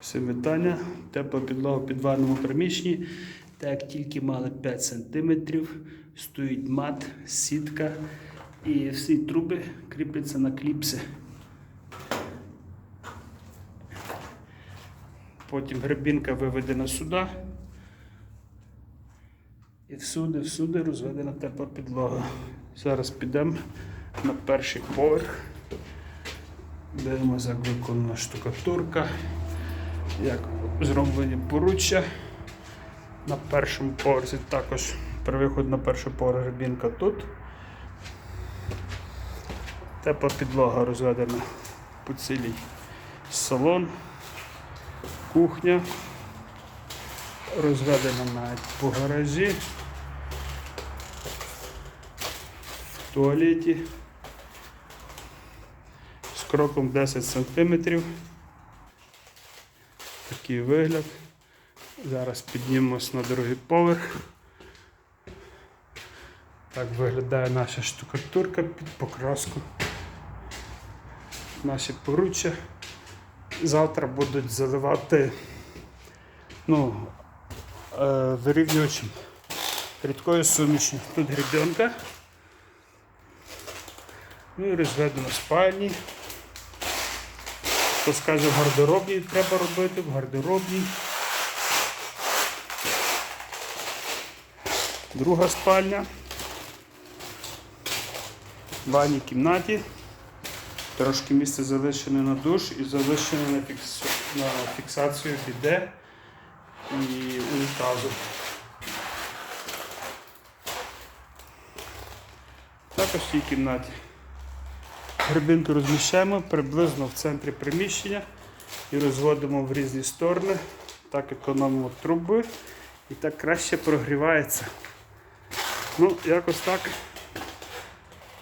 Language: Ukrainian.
Всім вітання. Тепла підлога в підвальному приміщенні. Так тільки мали 5 см, стоїть мат, сітка і всі труби кріпляться на кліпси. Потім гребінка виведена сюди. І всюди, всюди розведена тепла підлога. Зараз підемо на перший поверх. Дивимося, як виконана штукатурка, як зроблені поруччя. На першому поверсі також при виході на перший поверх гребінка тут. Тепла підлога розведена по цілій салон, кухня, розведена навіть по гаражі, в туалеті з кроком 10 см. Такий вигляд. Зараз піднімемось на другий поверх. Так виглядає наша штукатурка під покраску. Наші поруччя. Завтра будуть заливати ну, е, вирівнювачем рідкої суміші. Тут гребенка. Ну і розведено спальні. Хто скаже, в гардеробній треба робити, в гардеробній. Друга спальня. В ванній кімнаті. Трошки місце залишене на душ і залишене на, фікс... на фіксацію біде і унітазу. Також в цій кімнаті. Грибинку розміщаємо приблизно в центрі приміщення і розводимо в різні сторони. Так економимо труби і так краще прогрівається. Ну, якось так.